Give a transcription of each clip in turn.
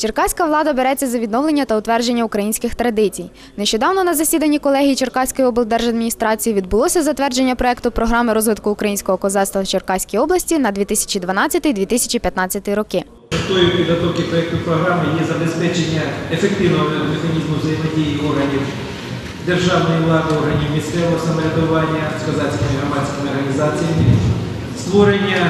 Черкаська влада береться за відновлення та утвердження українських традицій. Нещодавно на засіданні колегії Черкаської облдержадміністрації відбулося затвердження проекту програми розвитку українського козацтва в Черкаській області на 2012-2015 роки. Метою підготовки проєкту програми є забезпечення ефективного механізму взаємодії органів державної влади, органів місцевого самоврядування з козацькими громадськими організаціями, створення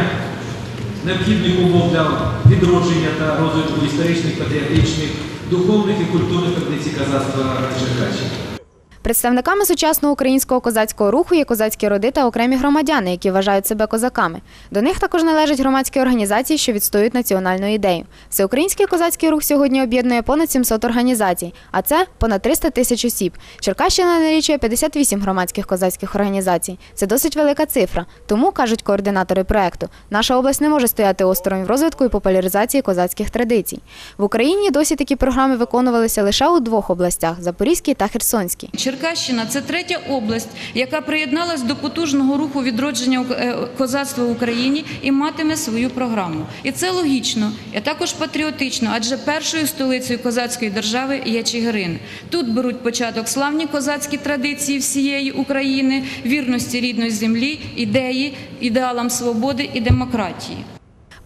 необхідних умов для відродження та розвитку історичних, патріотичних, духовних і культурних традицій казацтва Черкащини. Представниками сучасного українського козацького руху є козацькі роди та окремі громадяни, які вважають себе козаками. До них також належать громадські організації, що відстоюють національну ідею. Всеукраїнський козацький рух сьогодні об'єднує понад 700 організацій, а це понад 300 тисяч осіб. Черкащина налічує 58 громадських козацьких організацій. Це досить велика цифра. Тому кажуть координатори проекту, наша область не може стояти осторонь в розвитку і популяризації козацьких традицій. В Україні досі такі програми виконувалися лише у двох областях Запорізькій та Херсонській. Черкащина це третя область, яка приєдналась до потужного руху відродження е, козацтва в Україні і матиме свою програму. І це логічно, і також патріотично, адже першою столицею козацької держави є Чигирин. Тут беруть початок славні козацькі традиції всієї України, вірності рідної землі, ідеї, ідеалам свободи і демократії.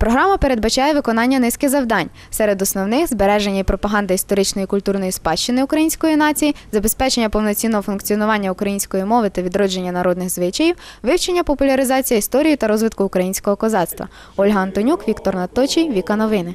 Програма передбачає виконання низки завдань. Серед основних збереження і пропаганда історичної і культурної спадщини української нації, забезпечення повноцінного функціонування української мови та відродження народних звичаїв, вивчення популяризація історії та розвитку українського козацтва. Ольга Антонюк, Віктор Наточий, Віка Новини.